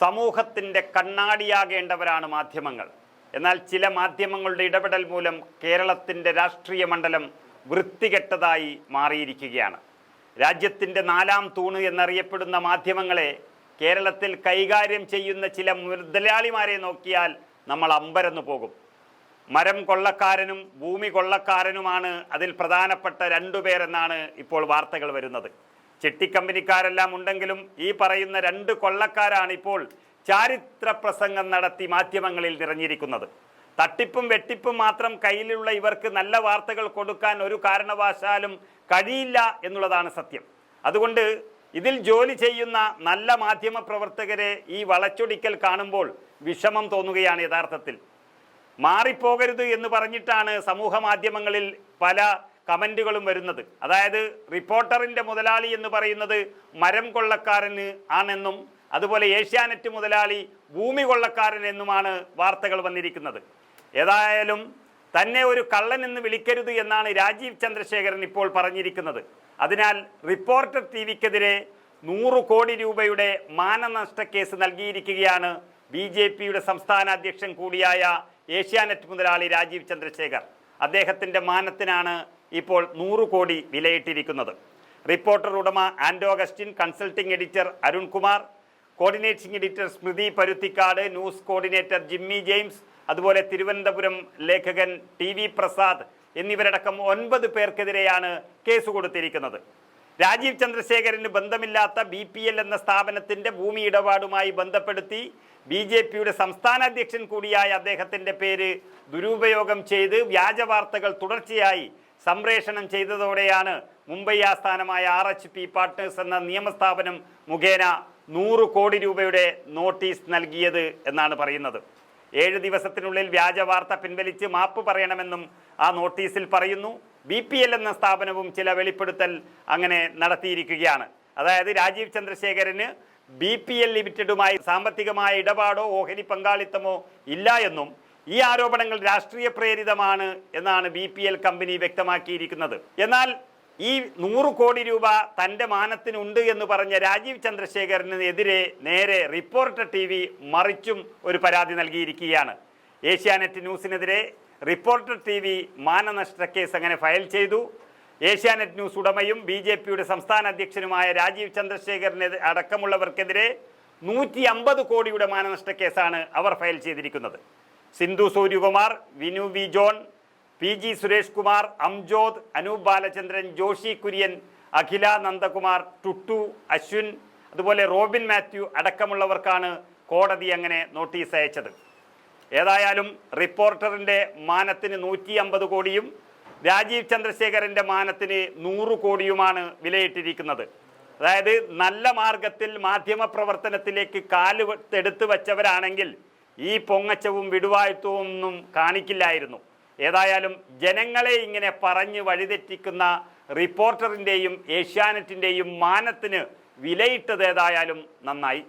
സമൂഹത്തിന്റെ കണ്ണാടിയാകേണ്ടവരാണ് മാധ്യമങ്ങൾ. എന്നാൽ ചില മാധ്യമങ്ങളുടെ ഇടപെടൽ മൂലം കേരളത്തിന്റെ രാഷ്ട്രീയ മണ്ഡലം വൃത്തികെട്ടതായി മാറിയിരിക്കുകയാണ്. രാജ്യത്തിന്റെ നാലാം തൂണ് എന്നറിയപ്പെടുന്ന മാധ്യമങ്ങളെ കേരളത്തിൽ കൈകാര്യം ചെയ്യുന്ന ചില മുതലാളിമാരെ നോക്കിയാൽ നമ്മൾ അമ്പരന്നു പോകും. മരം കൊള്ളക്കാരനും ഭൂമി കൊള്ളക്കാരനുമാണ് അതിൽ പ്രധാനപ്പെട്ട രണ്ടുപേരെന്നാണ് ഇപ്പോൾ വാർത്തകൾ വരുന്നത്. ചെട്ടിക്കമ്പനിക്കാരെല്ലാം ഉണ്ടെങ്കിലും ഈ പറയുന്ന രണ്ട് കൊള്ളക്കാരാണ് ഇപ്പോൾ ചാരിത്ര പ്രസംഗം നടത്തി മാധ്യമങ്ങളിൽ നിറഞ്ഞിരിക്കുന്നത്. തട്ടിപ്പും വെട്ടിപ്പും മാത്രം കയ്യിലുള്ള ഇവർക്ക് നല്ല വാർത്തകൾ കൊടുക്കാൻ ഒരു കാരണവശാലും കഴിയില്ല എന്നുള്ളതാണ് സത്യം. അതുകൊണ്ട് ഇതിൽ ജോലി ചെയ്യുന്ന നല്ല മാധ്യമ പ്രവർത്തകരെ ഈ വളച്ചൊടിക്കൽ കാണുമ്പോൾ വിഷമം തോന്നുകയാണ് യഥാർത്ഥത്തിൽ. മാറിപ്പോകരുത് എന്ന് പറഞ്ഞിട്ടാണ് സമൂഹ മാധ്യമങ്ങളിൽ പല കമന്റുകളും വരുന്നത്. അതായത് റിപ്പോർട്ടറിന്റെ മുതലാളി എന്ന് പറയുന്നത് മരം കൊള്ളക്കാരന് ആണെന്നും അതുപോലെ ഏഷ്യാനെറ്റ് മുതലാളി ഭൂമി കൊള്ളക്കാരൻ എന്നുമാണ് വാർത്തകൾ വന്നിരിക്കുന്നത്. ഏതായാലും തന്നെ ഒരു കള്ളൻ എന്ന് വിളിക്കരുത് എന്നാണ് രാജീവ് ചന്ദ്രശേഖരൻ ഇപ്പോൾ പറഞ്ഞിരിക്കുന്നത്. അതിനാൽ റിപ്പോർട്ടർ ടി വിക്കെതിരെ നൂറ് കോടി രൂപയുടെ മാനനഷ്ട കേസ് നൽകിയിരിക്കുകയാണ് ബി ജെ പിയുടെ സംസ്ഥാന അധ്യക്ഷൻ കൂടിയായ ഏഷ്യാനെറ്റ് മുതലാളി രാജീവ് ചന്ദ്രശേഖർ. അദ്ദേഹത്തിന്റെ മാനത്തിനാണ് ഇപ്പോൾ നൂറ് കോടി വിലയിട്ടിരിക്കുന്നത്. റിപ്പോർട്ടർ ഉടമ Anto Augustine consulting editor Arunkumar coordinating editor Smruthi Paruthikkad news coordinator Jimmy James അതുപോലെ തിരുവനന്തപുരം ലേഖകൻ ടി വി പ്രസാദ് എന്നിവരടക്കം ഒൻപത് പേർക്കെതിരെയാണ് കേസ് കൊടുത്തിരിക്കുന്നത്. രാജീവ് ചന്ദ്രശേഖരന് ബന്ധമില്ലാത്ത ബി പി എൽ എന്ന സ്ഥാപനത്തിന്റെ ഭൂമി ഇടപാടുമായി ബന്ധപ്പെടുത്തി ബി ജെ പിയുടെ സംസ്ഥാന അധ്യക്ഷൻ കൂടിയായ അദ്ദേഹത്തിന്റെ പേര് ദുരുപയോഗം ചെയ്ത് വ്യാജ വാർത്തകൾ തുടർച്ചയായി സംപ്രേഷണം ചെയ്തതോടെയാണ് മുംബൈ ആസ്ഥാനമായ ആർ എച്ച് പി പാർട്ട്നേഴ്സ് എന്ന നിയമസ്ഥാപനം മുഖേന നൂറ് കോടി രൂപയുടെ നോട്ടീസ് നൽകിയത് എന്നാണ് പറയുന്നത്. ഏഴ് ദിവസത്തിനുള്ളിൽ വ്യാജ വാർത്ത പിൻവലിച്ച് മാപ്പ് പറയണമെന്നും ആ നോട്ടീസിൽ പറയുന്നു. ബി പി എൽ എന്ന സ്ഥാപനവും ചില വെളിപ്പെടുത്തൽ അങ്ങനെ നടത്തിയിരിക്കുകയാണ്. അതായത് രാജീവ് ചന്ദ്രശേഖരന് ബി പി എൽ ലിമിറ്റഡുമായി സാമ്പത്തികമായ ഇടപാടോ ഓഹരി പങ്കാളിത്തമോ ഇല്ല എന്നും ഈ ആരോപണങ്ങൾ രാഷ്ട്രീയ പ്രേരിതമാണ് എന്നാണ് ബി പി എൽ കമ്പനി വ്യക്തമാക്കിയിരിക്കുന്നത്. എന്നാൽ ഈ നൂറ് കോടി രൂപ തന്റെ മാനത്തിനുണ്ട് എന്ന് പറഞ്ഞ രാജീവ് ചന്ദ്രശേഖരനെതിരെ നേരെ റിപ്പോർട്ടർ ടി വി മറിച്ചും ഒരു പരാതി നൽകിയിരിക്കുകയാണ്. ഏഷ്യാനെറ്റ് ന്യൂസിനെതിരെ റിപ്പോർട്ടർ ടി വി മാനനഷ്ട കേസ് അങ്ങനെ ഫയൽ ചെയ്തു. ഏഷ്യാനെറ്റ് ന്യൂസ് ഉടമയും ബി ജെ പിയുടെ സംസ്ഥാന അധ്യക്ഷനുമായ രാജീവ് ചന്ദ്രശേഖരനെ അടക്കമുള്ളവർക്കെതിരെ നൂറ്റി അമ്പത് കോടിയുടെ മാനനഷ്ട കേസാണ് അവർ ഫയൽ ചെയ്തിരിക്കുന്നത്. Sindhu Suryakumar Vinu V John P G Suresh Kumar Amjod Anoop Balachandran Joshy Kurian Akhila Nandakumar Tuttu Ashwin അതുപോലെ റോബിൻ മാത്യു അടക്കമുള്ളവർക്കാണ് കോടതി അങ്ങനെ നോട്ടീസ് അയച്ചത്. ഏതായാലും റിപ്പോർട്ടറിന്റെ മാനത്തിന് നൂറ്റി അമ്പത് കോടിയും രാജീവ് ചന്ദ്രശേഖരന്റെ മാനത്തിന് നൂറ് കോടിയുമാണ് വിലയിട്ടിരിക്കുന്നത്. അതായത് നല്ല മാർഗത്തിൽ മാധ്യമ പ്രവർത്തനത്തിലേക്ക് കാൽ എടുത്തു വച്ചവരാണെങ്കിൽ ഈ പൊങ്ങച്ചവും വിടുവായത്വവും കാണിക്കില്ലായിരുന്നു. ഏതായാലും ജനങ്ങളെ ഇങ്ങനെ പറഞ്ഞ് വഴിതെറ്റിക്കുന്ന റിപ്പോർട്ടറിന്റെയും ഏഷ്യാനെറ്റിന്റെയും മാനത്തിന് വിലയിട്ടത് ഏതായാലും നന്നായി.